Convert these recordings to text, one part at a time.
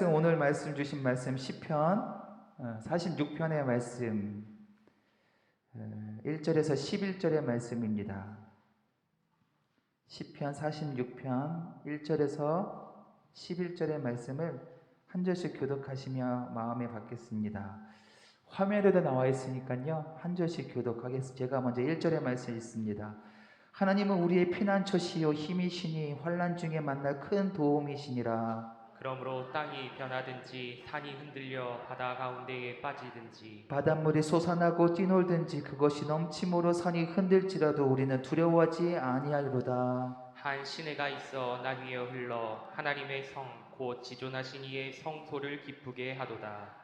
말씀 오늘 말씀 주신 말씀 시편 46편의 말씀 1절에서 11절의 말씀입니다. 시편 46편 1절에서 11절의 말씀을 한 절씩 교독하시며 마음에 받겠습니다. 화면에도 나와 있으니까요. 한 절씩 교독하겠습니다. 제가 먼저 1절의 말씀 있습니다. 하나님은 우리의 피난처시요 힘이시니 환난 중에 만날 큰 도움이시니라. 그러므로 땅이 변하든지 산이 흔들려 바다 가운데에 빠지든지 바닷물이 솟아나고 뛰놀든지 그것이 넘침으로 산이 흔들지라도 우리는 두려워하지 아니하리로다. 한 시내가 있어 난 위에 흘러 하나님의 성 곧 지존하신 이의 성소를 기쁘게 하도다.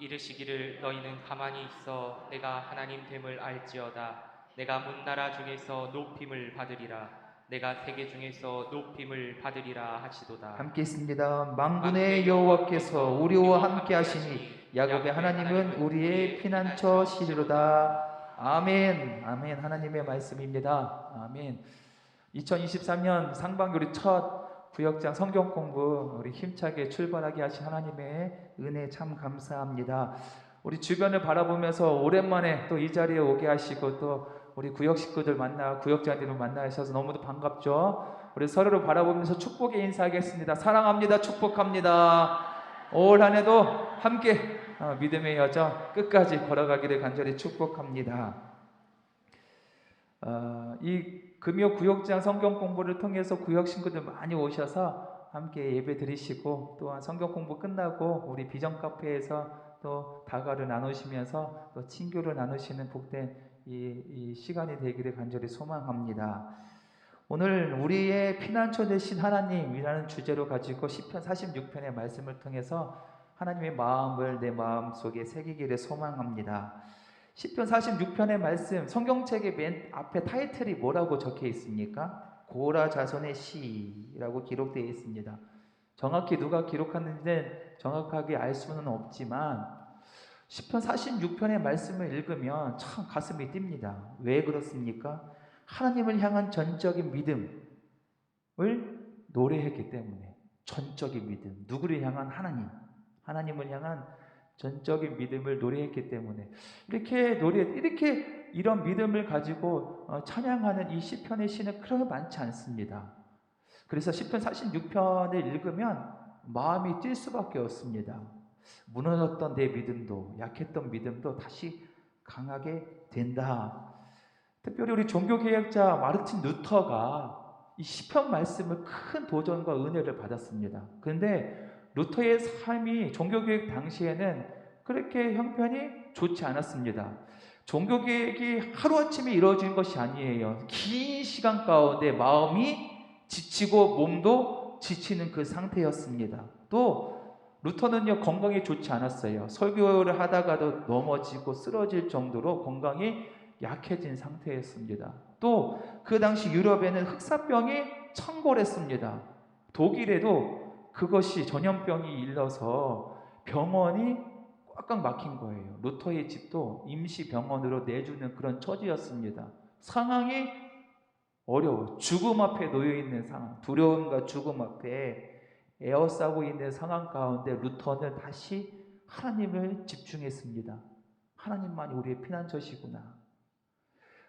이르시기를 너희는 가만히 있어 내가 하나님 됨을 알지어다. 내가 문나라 중에서 높임을 받으리라. 내가 세계 중에서 높임을 받으리라 하시도다. 함께 있습니다. 만군의 여호와께서 우리와 함께 하시니 야곱의 하나님은 우리의 피난처 시리로다. 아멘. 아멘. 하나님의 말씀입니다. 아멘. 2023년 상반기 우리 첫 구역장 성경 공부 우리 힘차게 출발하게 하신 하나님의 은혜 참 감사합니다. 우리 주변을 바라보면서 오랜만에 또 이 자리에 오게 하시고 또 우리 구역 식구들 만나 구역장들을 만나셔서 너무도 반갑죠. 우리 서로를 바라보면서 축복의 인사하겠습니다. 사랑합니다. 축복합니다. 올 한해도 함께 어, 믿음의 여정 끝까지 걸어가기를 간절히 축복합니다. 어, 이 금요 구역장 성경 공부를 통해서 구역 친구들 많이 오셔서 함께 예배 드리시고 또한 성경 공부 끝나고 우리 비전 카페에서 또 다가를 나누시면서 또 친교를 나누시는 복된 이, 이 시간이 되기를 간절히 소망합니다. 오늘 우리의 피난처 되신 하나님이라는 주제로 가지고 시편 46편의 말씀을 통해서 하나님의 마음을 내 마음 속에 새기기를 소망합니다. 시편 46편의 말씀 성경책의 맨 앞에 타이틀이 뭐라고 적혀 있습니까? 고라 자손의 시라고 기록되어 있습니다. 정확히 누가 기록하는지는 정확하게 알 수는 없지만 시편 46편의 말씀을 읽으면 참 가슴이 뜁니다. 왜 그렇습니까? 하나님을 향한 전적인 믿음을 노래했기 때문에 전적인 믿음, 누구를 향한 하나님, 하나님을 향한 전적인 믿음을 노래했기 때문에 이렇게 노래 이렇게 이런 믿음을 가지고 어, 찬양하는 이 시편의 시는 그렇게 많지 않습니다. 그래서 시편 46편을 읽으면 마음이 뛸 수밖에 없습니다. 무너졌던 내 믿음도 약했던 믿음도 다시 강하게 된다. 특별히 우리 종교개혁자 마르틴 루터가 이 시편 말씀을 큰 도전과 은혜를 받았습니다. 그런데 루터의 삶이 종교개혁 당시에는 그렇게 형편이 좋지 않았습니다. 종교개혁이 하루아침에 이루어진 것이 아니에요. 긴 시간 가운데 마음이 지치고 몸도 지치는 그 상태였습니다. 또 루터는요 건강이 좋지 않았어요. 설교를 하다가도 넘어지고 쓰러질 정도로 건강이 약해진 상태였습니다. 또 그 당시 유럽에는 흑사병이 창궐했습니다. 독일에도 그것이 전염병이 일러서 병원이 꽉꽉 막힌 거예요. 루터의 집도 임시 병원으로 내주는 그런 처지였습니다. 상황이 어려워. 죽음 앞에 놓여 있는 상황, 두려움과 죽음 앞에 에어싸고 있는 상황 가운데 루터는 다시 하나님을 집중했습니다. 하나님만이 우리의 피난처시구나.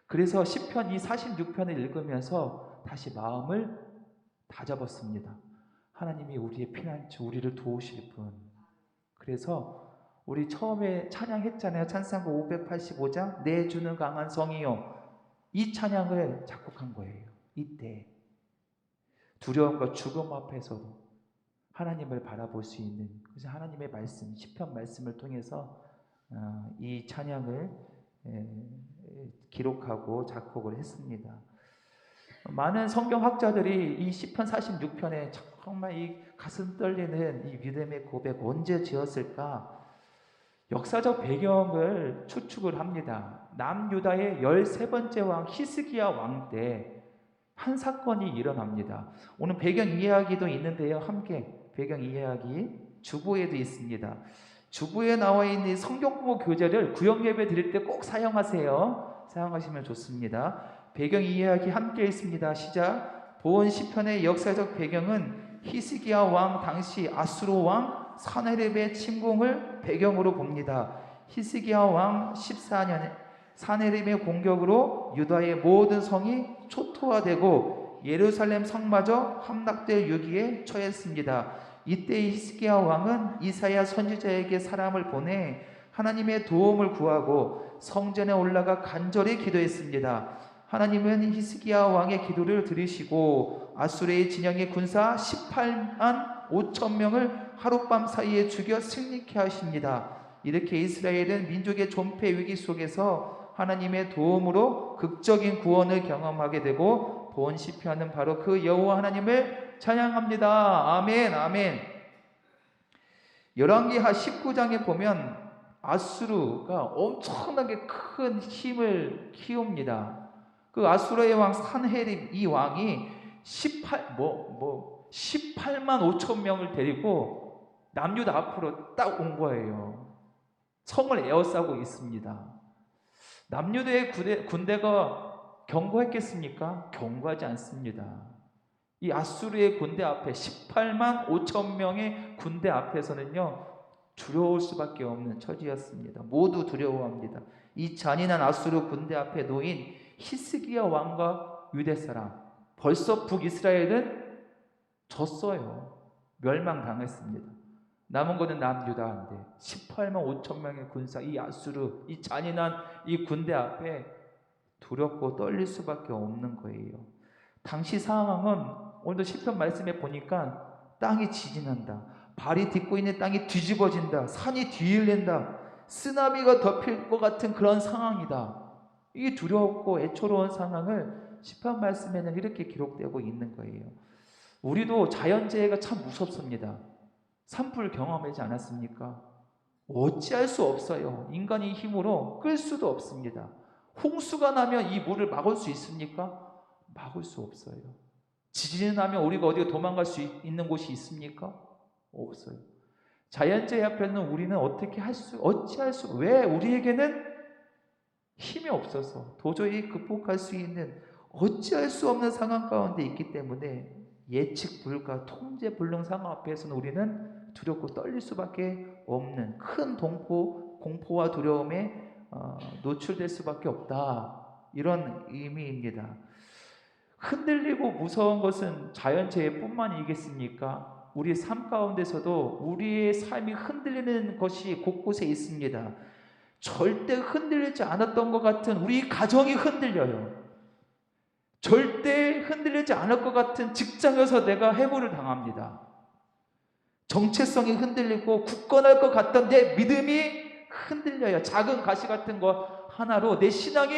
그래서 시편 이 46편을 읽으면서 다시 마음을 다잡았습니다. 하나님이 우리의 피난처, 우리를 도우실 분. 그래서 우리 처음에 찬양했잖아요. 찬상고 585장 내 주는 강한 성이요. 이 찬양을 작곡한 거예요. 이때 두려움과 죽음 앞에서도 하나님을 바라볼 수 있는 그래서 하나님의 말씀, 시편 말씀을 통해서 어, 이 찬양을 기록하고 작곡을 했습니다. 많은 성경 학자들이 이 시편 46편에 정말 이 가슴 떨리는 이 믿음의 고백 언제 지었을까? 역사적 배경을 추측을 합니다. 남유다의 13번째 왕 히스기야 왕 때 한 사건이 일어납니다. 오늘 배경 이야기도 있는데요. 함께 배경 이야기 주보에도 있습니다. 주보에 나와 있는 이 성경 공부 교재를 구역 예배 드릴 때 꼭 사용하세요. 사용하시면 좋습니다. 배경 이야기 함께 있습니다. 시작. 보온 시편의 역사적 배경은 히스기야 왕 당시 아수르 왕 사네립의 침공을 배경으로 봅니다. 히스기야 왕 14년에 사네립의 공격으로 유다의 모든 성이 초토화되고 예루살렘 성마저 함락될 위기에 처했습니다. 이때 히스기야 왕은 이사야 선지자에게 사람을 보내 하나님의 도움을 구하고 성전에 올라가 간절히 기도했습니다. 하나님은 히스기야 왕의 기도를 들으시고 아수르의 진영의 군사 18만 5천 명을 하룻밤 사이에 죽여 승리케 하십니다. 이렇게 이스라엘은 민족의 존폐 위기 속에서 하나님의 도움으로 극적인 구원을 경험하게 되고 본 시편은 바로 그 여호와 하나님을 찬양합니다. 아멘, 아멘. 열왕기하 19장에 보면 아수르가 엄청나게 큰 힘을 키웁니다. 그 아수르의 왕 산헤립 이 왕이 18뭐뭐 18만 5천 명을 데리고 남유다 앞으로 딱 온 거예요. 성을 에워싸고 있습니다. 남유다의 군대, 군대가 경고했겠습니까? 경고하지 않습니다. 이 아수르의 군대 앞에 18만 5천 명의 군대 앞에서는요 두려울 수밖에 없는 처지였습니다. 모두 두려워합니다. 이 잔인한 아수르 군대 앞에 놓인 히스기야 왕과 유대 사람 벌써 북이스라엘은 졌어요. 멸망당했습니다. 남은 것은 남유다인데 18만 5천 명의 군사 이 아수르 이 잔인한 이 군대 앞에 두렵고 떨릴 수밖에 없는 거예요. 당시 상황은 오늘도 시편 말씀에 보니까 땅이 지진한다. 발이 딛고 있는 땅이 뒤집어진다. 산이 뒤일랜다. 쓰나미가 덮일 것 같은 그런 상황이다. 이게 두렵고 애초로운 상황을 시편 말씀에는 이렇게 기록되고 있는 거예요. 우리도 자연재해가 참 무섭습니다. 산불 경험하지 않았습니까? 어찌할 수 없어요. 인간의 힘으로 끌 수도 없습니다. 홍수가 나면 이 물을 막을 수 있습니까? 막을 수 없어요. 지진이 나면 우리가 어디에 도망갈 수 있- 있는 곳이 있습니까? 없어요. 자연재해 앞에는 우리는 어떻게 할 수, 어찌할 수, 왜 우리에게는 힘이 없어서 도저히 극복할 수 있는 어찌할 수 없는 상황 가운데 있기 때문에 예측 불가, 통제 불능 상황 앞에서는 우리는 두렵고 떨릴 수밖에 없는 큰 동포, 공포와 두려움에 어, 노출될 수밖에 없다. 이런 의미입니다. 흔들리고 무서운 것은 자연재해뿐만이겠습니까? 우리 삶 가운데서도 우리의 삶이 흔들리는 것이 곳곳에 있습니다. 절대 흔들리지 않았던 것 같은 우리 가정이 흔들려요. 절대 흔들리지 않을 것 같은 직장에서 내가 해고를 당합니다. 정체성이 흔들리고 굳건할 것 같던 내 믿음이 흔들려요. 작은 가시 같은 거 하나로 내 신앙이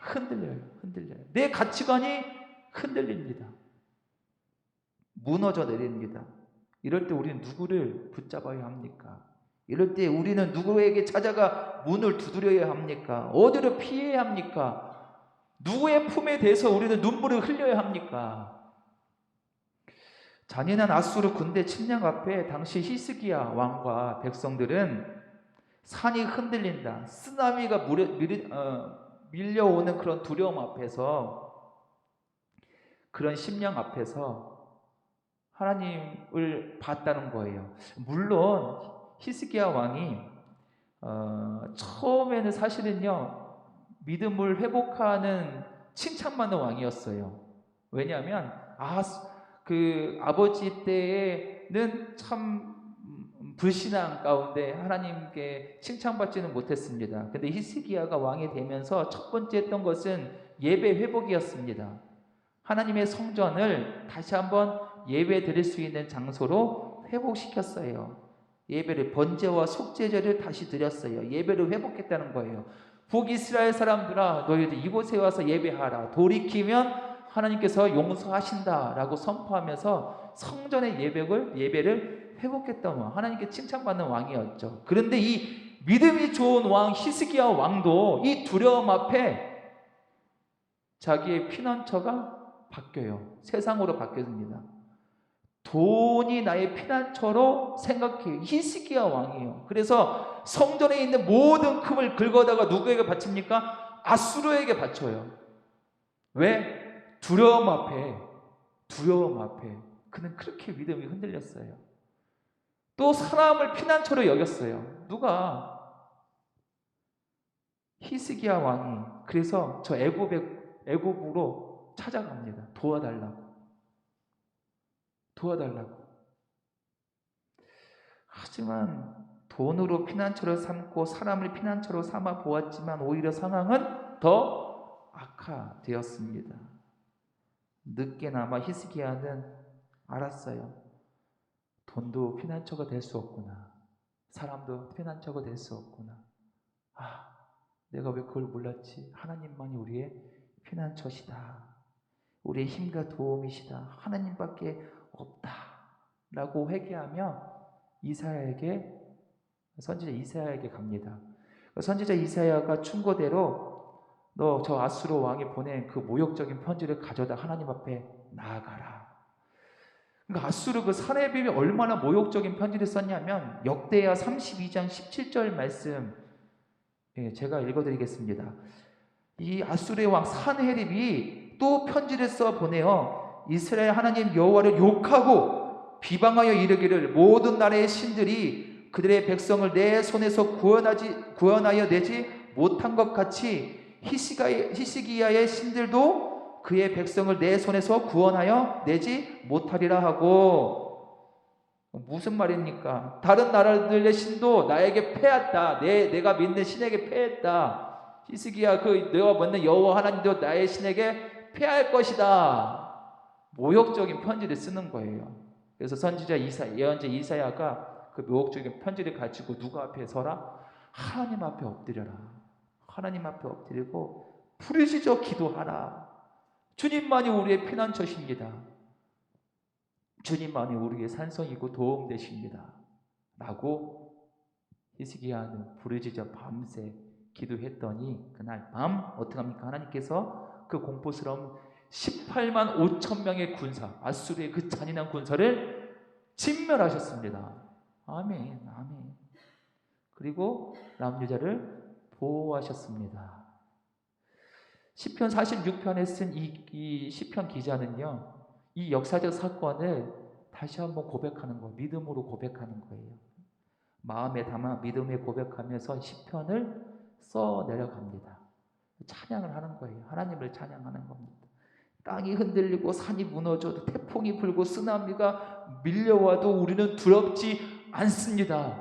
흔들려요. 흔들려요. 내 가치관이 흔들립니다. 무너져 내립니다. 이럴 때 우리는 누구를 붙잡아야 합니까? 이럴 때 우리는 누구에게 찾아가 문을 두드려야 합니까? 어디로 피해야 합니까? 누구의 품에 대해서 우리는 눈물을 흘려야 합니까? 잔인한 아수르 군대 침략 앞에 당시 히스기야 왕과 백성들은 산이 흔들린다. 쓰나미가 물에, 밀, 어, 밀려오는 그런 두려움 앞에서 그런 심령 앞에서 하나님을 봤다는 거예요. 물론 히스기야 왕이 어, 처음에는 사실은요 믿음을 회복하는 칭찬받는 왕이었어요. 왜냐하면 아 그 아버지 때에는 참 불신앙 가운데 하나님께 칭찬받지는 못했습니다. 근데 히스기야가 왕이 되면서 첫 번째 했던 것은 예배 회복이었습니다. 하나님의 성전을 다시 한번 예배 드릴 수 있는 장소로 회복시켰어요. 예배를 번제와 속죄제를 다시 드렸어요. 예배를 회복했다는 거예요. 북이스라엘 사람들아 너희들 이곳에 와서 예배하라. 돌이키면 하나님께서 용서하신다라고 선포하면서 성전의 예배를 예배를 회복했던 왕, 하나님께 칭찬받는 왕이었죠. 그런데 이 믿음이 좋은 왕 히스기야 왕도 이 두려움 앞에 자기의 피난처가 바뀌어요. 세상으로 바뀌어집니다. 돈이 나의 피난처로 생각해요. 히스기야 왕이에요. 그래서 성전에 있는 모든 금을 긁어다가 누구에게 바칩니까? 아수르에게 바쳐요. 왜? 두려움 앞에, 두려움 앞에 그는 그렇게 믿음이 흔들렸어요. 또 사람을 피난처로 여겼어요. 누가? 히스기야 왕이 그래서 저 애굽에 애굽으로 찾아갑니다. 도와달라고. 도와달라고. 하지만 돈으로 피난처를 삼고 사람을 피난처로 삼아 보았지만 오히려 상황은 더 악화되었습니다. 늦게나마 히스기야는 알았어요. 돈도 피난처가 될 수 없구나. 사람도 피난처가 될 수 없구나. 아, 내가 왜 그걸 몰랐지? 하나님만이 우리의 피난처시다. 우리의 힘과 도움이시다. 하나님밖에 없다. 라고 회개하며 이사야에게 선지자 이사야에게 갑니다. 선지자 이사야가 충고대로 너 저 아수르 왕이 보낸 그 모욕적인 편지를 가져다 하나님 앞에 나아가라. 그러니까 아수르 그 사내비이 얼마나 모욕적인 편지를 썼냐면 역대하 32장 17절 말씀 예, 제가 읽어드리겠습니다. 이 아수르의 왕 산헤립이 또 편지를 써 보내어 이스라엘 하나님 여호와를 욕하고 비방하여 이르기를 모든 나라의 신들이 그들의 백성을 내 손에서 구원하지 구원하여 내지 못한 것 같이 히시기야의 신들도 그의 백성을 내 손에서 구원하여 내지 못하리라 하고 무슨 말입니까? 다른 나라들의 신도 나에게 패했다. 내 내가 믿는 신에게 패했다. 히스기야 그 내가 믿는 여호와 하나님도 나의 신에게 패할 것이다. 모욕적인 편지를 쓰는 거예요. 그래서 선지자 이사 예언자 이사야가 그 모욕적인 편지를 가지고 누구 앞에 서라? 하나님 앞에 엎드려라. 하나님 앞에 엎드리고 부르짖어 기도하라. 주님만이 우리의 피난처십니다. 주님만이 우리의 산성이고 도움 되십니다. 라고 히스기야는 부르짖어 밤새 기도했더니 그날 밤 어떻게 합니까? 하나님께서 그 공포스러운 18만 5천 명의 군사 아수르의 그 잔인한 군사를 진멸하셨습니다. 아멘, 아멘. 그리고 남유자를 보호하셨습니다. 시편 46편에 쓴이이 시편 기자는요. 이 역사적 사건을 다시 한번 고백하는 거예요. 믿음으로 고백하는 거예요. 마음에 담아 믿음에 고백하면서 시편을 써 내려갑니다. 찬양을 하는 거예요. 하나님을 찬양하는 겁니다. 땅이 흔들리고 산이 무너져도 태풍이 불고 쓰나미가 밀려와도 우리는 두렵지 않습니다.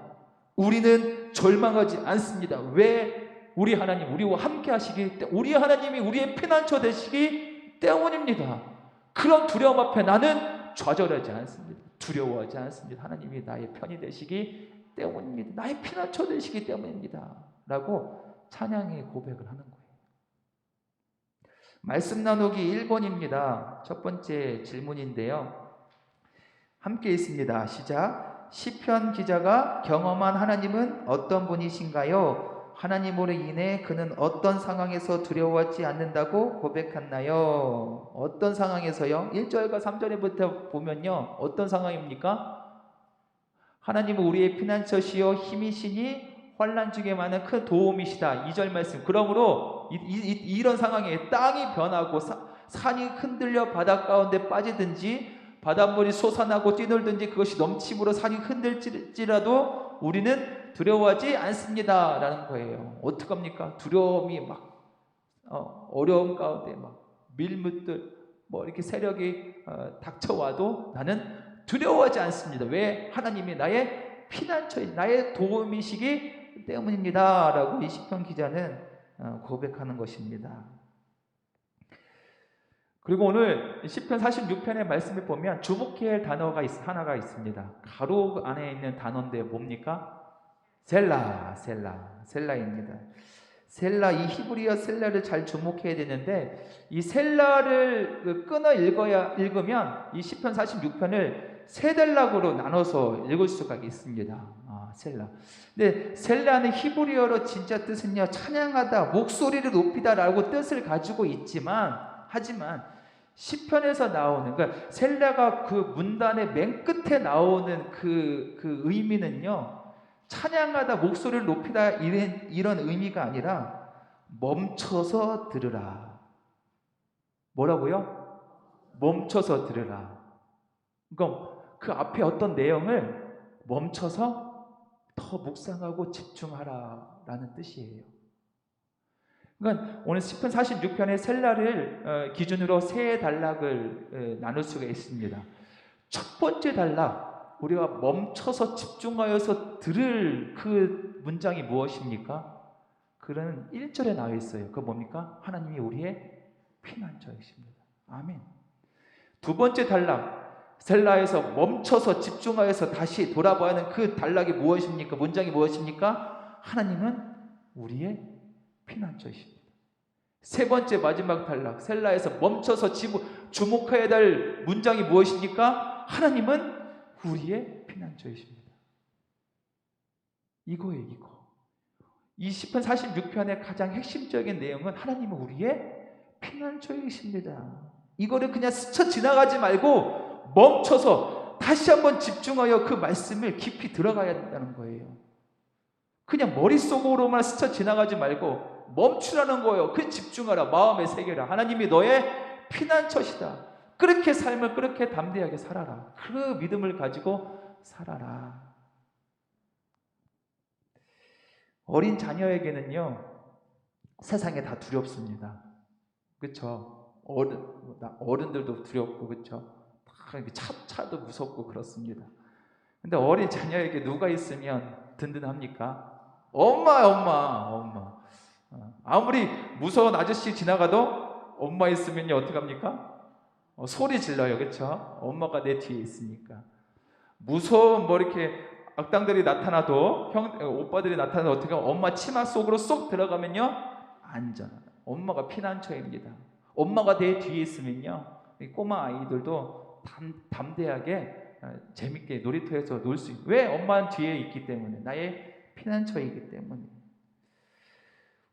우리는 절망하지 않습니다. 왜 우리 하나님 우리와 함께 하시기 우리 하나님이 우리의 피난처 되시기 때문입니다. 그런 두려움 앞에 나는 좌절하지 않습니다. 두려워하지 않습니다. 하나님이 나의 편이 되시기 때문입니다. 나의 피난처 되시기 때문입니다. 라고 찬양의 고백을 하는 거예요. 말씀 나누기 1번입니다. 첫 번째 질문인데요. 함께 있습니다. 시작. 시편 기자가 경험한 하나님은 어떤 분이신가요? 하나님으로 인해 그는 어떤 상황에서 두려워하지 않는다고 고백했나요? 어떤 상황에서요? 1절과 3절에부터 보면요. 어떤 상황입니까? 하나님은 우리의 피난처시요 힘이시니 환란 중에 많은 큰 도움이시다. 2절 말씀. 그러므로 이, 런 상황에 땅이 변하고 사, 산이 흔들려 바닷 가운데 빠지든지 바닷물이 솟아나고 뛰놀든지 그것이 넘침으로 산이 흔들지라도 우리는 두려워하지 않습니다. 라는 거예요. 어떡합니까? 두려움이 막 어, 어려움 가운데 막 밀물들 뭐 이렇게 세력이 어, 닥쳐와도 나는 두려워하지 않습니다. 왜? 하나님이 나의 피난처, 나의 도움이시기 때문입니다. 라고 이 시편 기자는 어, 고백하는 것입니다. 그리고 오늘 10편 46편의 말씀을 보면 주목해야 할 단어가 있, 하나가 있습니다. 가로 안에 있는 단어인데 뭡니까? 셀라, 셀라, 셀라입니다. 셀라 이 히브리어 셀라를 잘 주목해야 되는데 이 셀라를 그 끊어 읽어야 읽으면 이 시편 46편을 세 단락으로 나눠서 읽을 수가 있습니다. 아, 셀라. 근데 셀라는 히브리어로 진짜 뜻은요 찬양하다, 목소리를 높이다라고 뜻을 가지고 있지만 하지만 시편에서 나오는 그러니까 셀라가 그 문단의 맨 끝에 나오는 그, 그 의미는요 찬양하다 목소리를 높이다 이런, 이런 의미가 아니라 멈춰서 들으라 뭐라고요? 멈춰서 들으라 그러니까 그 앞에 어떤 내용을 멈춰서 더 묵상하고 집중하라 라는 뜻이에요. 그러니까 오늘 10편 46편의 셀라를 어, 기준으로 세 단락을 에, 나눌 수가 있습니다. 첫 번째 단락, 우리가 멈춰서 집중하여서 들을 그 문장이 무엇입니까? 그는 1절에 나와 있어요. 그 뭡니까? 하나님이 우리의 피난처이십니다. 아멘. 두 번째 단락, 셀라에서 멈춰서 집중하여서 다시 돌아봐야 하는 그 단락이 무엇입니까? 문장이 무엇입니까? 하나님은 우리의 피난처이십니다. 세 번째 마지막 단락, 셀라에서 멈춰서 주목해야 될 문장이 무엇입니까? 하나님은 우리의 피난처이십니다. 이거예요, 이거. 이 10편 46편의 가장 핵심적인 내용은 하나님은 우리의 피난처이십니다. 이거를 그냥 스쳐 지나가지 말고 멈춰서 다시 한번 집중하여 그 말씀을 깊이 들어가야 된다는 거예요. 그냥 머릿속으로만 스쳐 지나가지 말고 멈추라는 거예요. 그 집중하라. 마음에 새겨라. 하나님이 너의 피난처시다. 그렇게 삶을 그렇게 담대하게 살아라. 그 믿음을 가지고 살아라. 어린 자녀에게는요, 세상에 다 두렵습니다. 그렇죠? 어른, 어른들도 두렵고, 그렇죠? 차, 차도 무섭고 그렇습니다. 근데 어린 자녀에게 누가 있으면 든든합니까? 엄마, 엄마, 엄마. 어, 아무리 무서운 아저씨 지나가도 엄마 있으면요 어떻게 합니까? 어, 소리 질러요, 그렇죠? 엄마가 내 뒤에 있으니까. 무서운 뭐 이렇게 악당들이 나타나도 형 오빠들이 나타나도 어떻게 엄마 치마 속으로 쏙 들어가면요 안전. 엄마가 피난처입니다. 엄마가 내 뒤에 있으면요 꼬마 아이들도 담, 담대하게 어, 재밌게 놀이터에서 놀 수 있. 왜 엄마는 뒤에 있기 때문에 나의 피난처이기 때문에.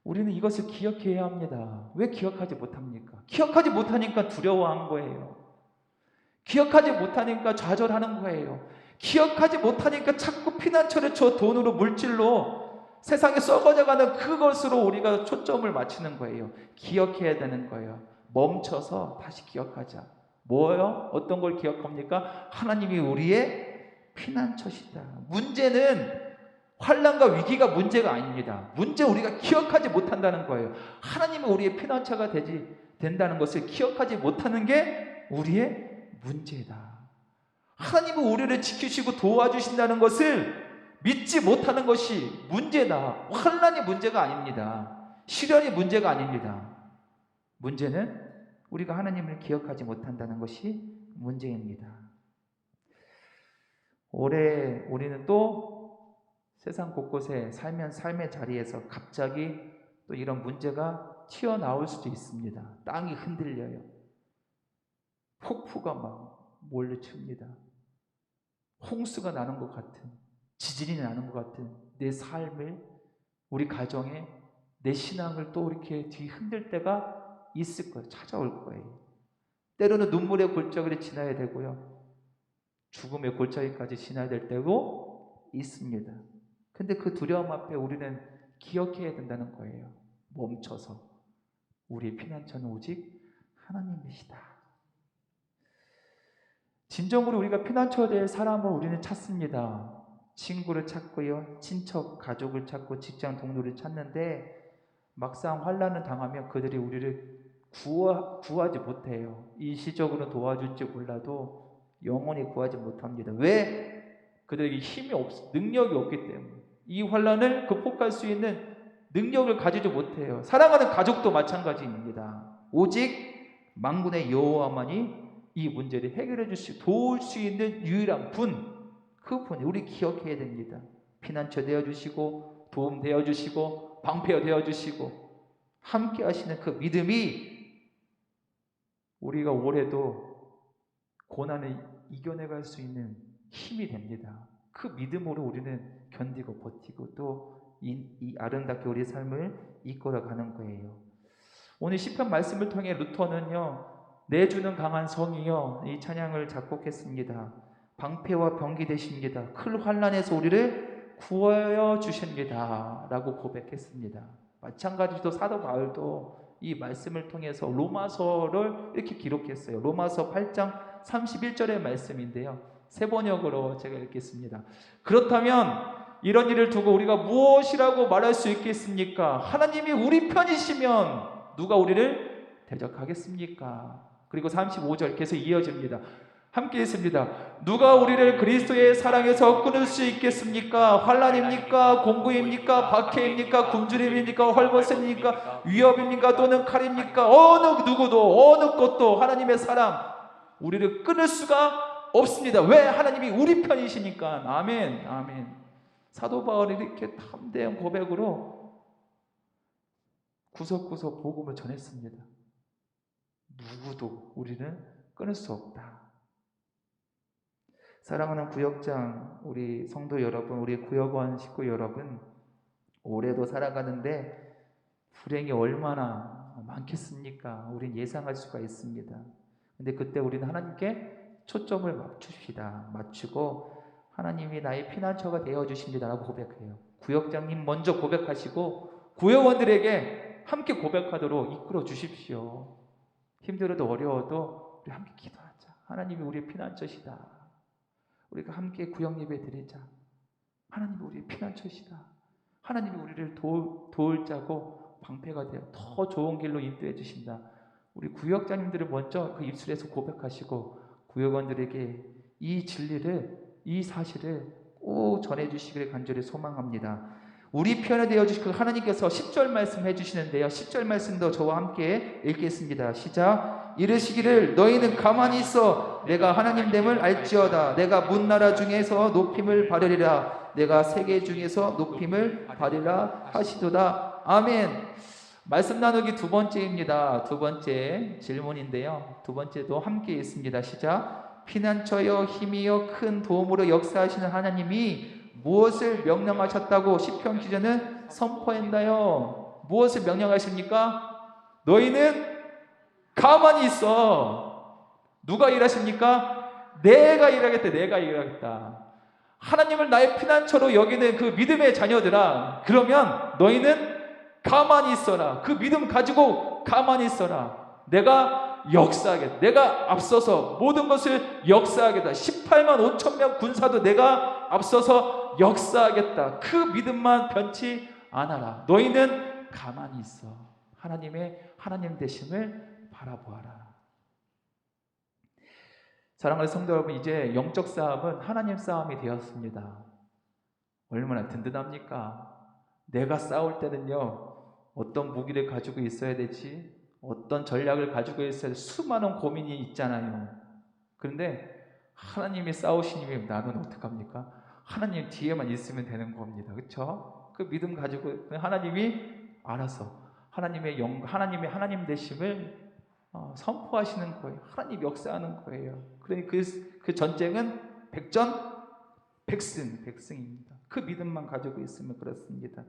우리는 이것을 기억해야 합니다. 왜 기억하지 못합니까? 기억하지 못하니까 두려워한 거예요. 기억하지 못하니까 좌절하는 거예요. 기억하지 못하니까 자꾸 피난처를 저 돈으로 물질로 세상에 썩어져가는 그것으로 우리가 초점을 맞추는 거예요. 기억해야 되는 거예요. 멈춰서 다시 기억하자. 뭐요? 어떤 걸 기억합니까? 하나님이 우리의 피난처시다. 문제는 환란과 위기가 문제가 아닙니다. 문제 우리가 기억하지 못한다는 거예요. 하나님은 우리의 피난처가 되지 된다는 것을 기억하지 못하는 게 우리의 문제다. 하나님은 우리를 지키시고 도와주신다는 것을 믿지 못하는 것이 문제다. 환란이 문제가 아닙니다. 시련이 문제가 아닙니다. 문제는 우리가 하나님을 기억하지 못한다는 것이 문제입니다. 올해 우리는 또 세상 곳곳에 살면 삶의 자리에서 갑자기 또 이런 문제가 튀어나올 수도 있습니다. 땅이 흔들려요. 폭풍가 막 몰려칩니다. 홍수가 나는 것 같은, 지진이 나는 것 같은 내 삶을, 우리 가정에 내 신앙을 또 이렇게 뒤흔들 때가 있을 거예요. 찾아올 거예요. 때로는 눈물의 골짜기를 지나야 되고요. 죽음의 골짜기까지 지나야 될 때도 있습니다. 근데 그 두려움 앞에 우리는 기억해야 된다는 거예요. 멈춰서. 우리의 피난처는 오직 하나님이시다. 진정으로 우리가 피난처가 될 사람을 우리는 찾습니다. 친구를 찾고요. 친척, 가족을 찾고 직장 동료를 찾는데 막상 환란을 당하면 그들이 우리를 구하, 구하지 못해요. 일시적으로 도와줄지 몰라도 영원히 구하지 못합니다. 왜? 그들에게 힘이 없, 능력이 없기 때문에. 이 환란을 극복할 수 있는 능력을 가지지 못해요. 사랑하는 가족도 마찬가지입니다. 오직 망군의 여호와만이 이 문제를 해결해 주시 도울 수 있는 유일한 분, 그분 우리 기억해야 됩니다. 피난처 되어 주시고 도움 되어 주시고 방패 되어 주시고 함께 하시는 그 믿음이 우리가 올해도 고난을 이겨내갈 수 있는 힘이 됩니다. 그 믿음으로 우리는 견디고 버티고 또이 아름답게 우리의 삶을 이끌어가는 거예요. 오늘 시편 말씀을 통해 루터는요 내주는 강한 성이요 이 찬양을 작곡했습니다. 방패와 병기 되십니다. 큰 환란에서 우리를 구하여 주십니다라고 고백했습니다. 마찬가지로 사도 바울도 이 말씀을 통해서 로마서를 이렇게 기록했어요. 로마서 8장 31절의 말씀인데요. 세 번역으로 제가 읽겠습니다. 그렇다면 이런 일을 두고 우리가 무엇이라고 말할 수 있겠습니까? 하나님이 우리 편이시면 누가 우리를 대적하겠습니까? 그리고 35절 계속 이어집니다. 함께 있습니다. 누가 우리를 그리스도의 사랑에서 끊을 수 있겠습니까? 환란입니까? 공고입니까? 박해입니까? 굶주림입니까? 헐벗음입니까? 위협입니까? 또는 칼입니까? 어느 누구도 어느 것도 하나님의 사랑 우리를 끊을 수가 없습니다. 왜 하나님이 우리 편이시니까. 아멘. 아멘. 사도 바울이 이렇게 담대한 고백으로 구석구석 복음을 전했습니다. 누구도 우리는 끊을 수 없다. 사랑하는 구역장, 우리 성도 여러분, 우리 구역원 식구 여러분, 올해도 살아가는데 불행이 얼마나 많겠습니까? 우린 예상할 수가 있습니다. 근데 그때 우리는 하나님께 초점을 맞춥시다. 맞추고 하나님이 나의 피난처가 되어 주십니다라고 고백해요. 구역장님 먼저 고백하시고 구역원들에게 함께 고백하도록 이끌어 주십시오. 힘들어도 어려워도 우리 함께 기도하자. 하나님이 우리의 피난처시다. 우리가 함께 구역 예배 드리자. 하나님이 우리의 피난처시다. 하나님이 우리를 도, 도울 자고 방패가 되어 더 좋은 길로 인도해 주신다. 우리 구역장님들을 먼저 그 입술에서 고백하시고 구역원들에게 이 진리를 이 사실을 꼭 전해 주시기를 간절히 소망합니다. 우리 편에 되어 주실 그 하나님께서 10절 말씀 해 주시는데요. 10절 말씀도 저와 함께 읽겠습니다. 시작. 이르시기를 너희는 가만히 있어 내가 하나님 됨을 알지어다. 내가 문나라 중에서 높임을 받으리라. 내가 세계 중에서 높임을 받으리라 하시도다. 아멘. 말씀 나누기 두 번째입니다. 두 번째 질문인데요. 두 번째도 함께 있습니다. 시작. 피난처여 힘이여 큰 도움으로 역사하시는 하나님이 무엇을 명령하셨다고 시편 기자는 선포했나요? 무엇을 명령하십니까? 너희는 가만히 있어. 누가 일하십니까? 내가 일하겠다. 내가 일하겠다. 하나님을 나의 피난처로 여기는 그 믿음의 자녀들아. 그러면 너희는 가만히 있어라. 그 믿음 가지고 가만히 있어라. 내가 역사하겠다. 내가 앞서서 모든 것을 역사하겠다. 18만 5천 명 군사도 내가 앞서서 역사하겠다. 그 믿음만 변치 않아라. 너희는 가만히 있어. 하나님의 하나님 되심을 바라보아라. 사랑하는 성도 여러분, 이제 영적 싸움은 하나님 싸움이 되었습니다. 얼마나 든든합니까? 내가 싸울 때는요, 어떤 무기를 가지고 있어야 되지? 어떤 전략을 가지고 돼? 수많은 고민이 있잖아요. 그런데 하나님이 싸우시니 나는 어떡합니까? 하나님 뒤에만 있으면 되는 겁니다. 그렇죠? 그 믿음 가지고 하나님이 알아서 하나님의 영 하나님의 하나님 되심을 어, 선포하시는 거예요. 하나님 역사하는 거예요. 그러니 그, 그 전쟁은 백전 백승 백승입니다. 그 믿음만 가지고 있으면 그렇습니다.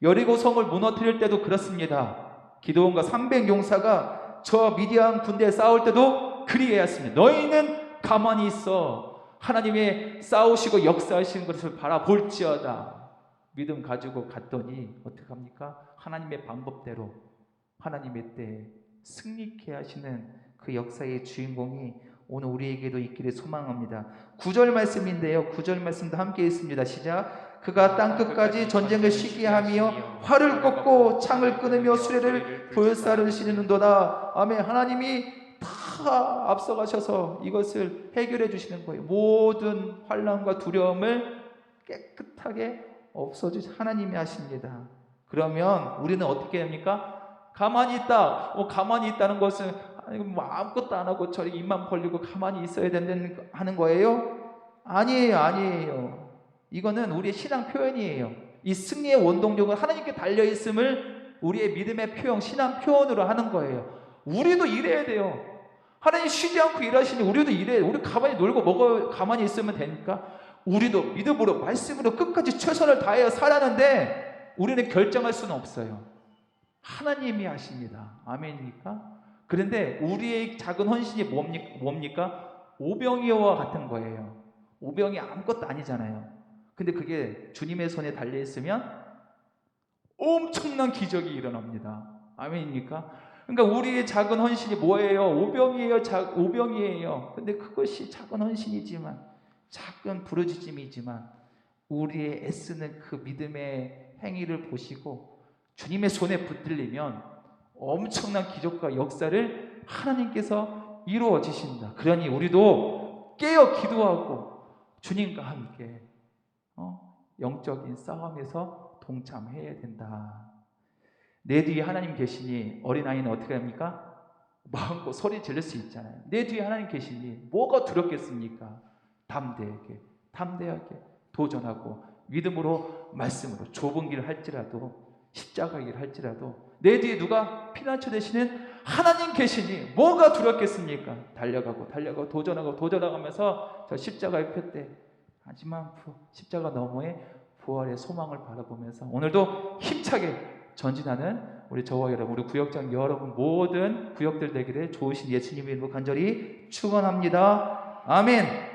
여리고 성을 무너뜨릴 때도 그렇습니다. 기도원과 300 용사가 저 미디안 군대에 싸울 때도 그리해야 했습니다. 너희는 가만히 있어. 하나님의 싸우시고 역사하시는 것을 바라볼지어다. 믿음 가지고 갔더니 어떻게 합니까? 하나님의 방법대로 하나님의 때 승리케 하시는 그 역사의 주인공이 오늘 우리에게도 있기를 소망합니다. 9절 말씀인데요. 9절 말씀도 함께 있습니다. 시작. 그가 땅 끝까지 전쟁을 쉬게 하며 활을 꺾고 창을 끊으며 수레를 불사르시는도다. 아멘. 하나님이 다 앞서가셔서 이것을 해결해 주시는 거예요. 모든 환란과 두려움을 깨끗하게 없어주시 하나님이 하십니다. 그러면 우리는 어떻게 합니까? 가만히 있다. 어, 가만히 있다는 것은 뭐 아무것도 안 하고 저리 입만 벌리고 가만히 있어야 된다는 하는 거예요? 아니에요, 아니에요. 이거는 우리의 신앙 표현이에요. 이 승리의 원동력은 하나님께 달려 있음을 우리의 믿음의 표현, 신앙 표현으로 하는 거예요. 우리도 일해야 돼요. 하나님 쉬지 않고 일하시니 우리도 일해. 우리 가만히 놀고 먹어 가만히 있으면 되니까 우리도 믿음으로 말씀으로 끝까지 최선을 다하여 살았는데 우리는 결정할 수는 없어요. 하나님이 하십니다. 아멘입니까? 그런데 우리의 작은 헌신이? 뭡니까? 오병이어와 같은 거예요. 오병이 아무것도 아니잖아요. 근데 그게 주님의 손에 달려 있으면 엄청난 기적이 일어납니다. 아멘입니까? 그러니까 우리의 작은 헌신이 뭐예요? 오병이에요. 자, 오병이에요. 근데 그것이 작은 헌신이지만 작은 부르짖음이지만 우리의 애쓰는 그 믿음의 행위를 보시고 주님의 손에 붙들리면 엄청난 기적과 역사를 하나님께서 이루어 지신다. 그러니 우리도 깨어 기도하고 주님과 함께 어? 영적인 싸움에서 동참해야 된다. 내 뒤에 하나님 계시니 어린아이는 어떻게 합니까? 마음껏 소리 지를 수 있잖아요. 내 뒤에 하나님 계시니 뭐가 두렵겠습니까? 담대하게, 담대하게 도전하고 믿음으로 말씀으로 좁은 길을 할지라도 십자가 길 할지라도 내 뒤에 누가 피난처 되시는 하나님 계시니 뭐가 두렵겠습니까? 달려가고 달려가고 도전하고 도전하면서 저 십자가의 표대 하지만 부- 십자가 너머에 부활의 소망을 바라보면서 오늘도 힘차게 전진하는 우리 저와 여러분, 우리 구역장 여러분 모든 구역들 되기를 좋으신 예수님의 이름으로 간절히 축원합니다. 아멘.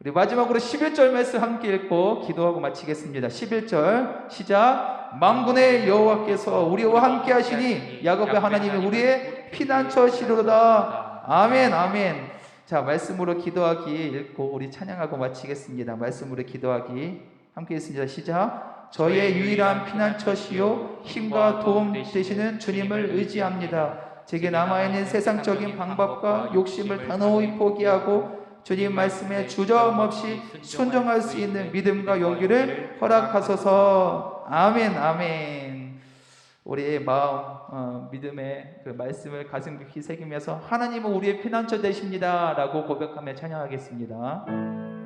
우리 마지막으로 11절 말씀 함께 읽고 기도하고 마치겠습니다. 11절 시작. 만군의 여호와께서 우리와 함께 하시니 야곱의 하나님이 우리의 피난처시로다. 아멘, 아멘. 자, 말씀으로 기도하기 읽고 우리 찬양하고 마치겠습니다. 말씀으로 기도하기 함께 했습니다. 시작. 저의 유일한 피난처시요 힘과 도움 되시는 주님을 의지합니다. 제게 남아있는 세상적인 방법과 욕심을 단호히 포기하고 주님 말씀에 주저함 없이 순종할 수 있는 믿음과 용기를 허락하소서. 아멘, 아멘. 우리의 마음, 어, 믿음의 그 말씀을 가슴 깊이 새기면서 하나님은 우리의 피난처 되십니다라고 고백하며 찬양하겠습니다.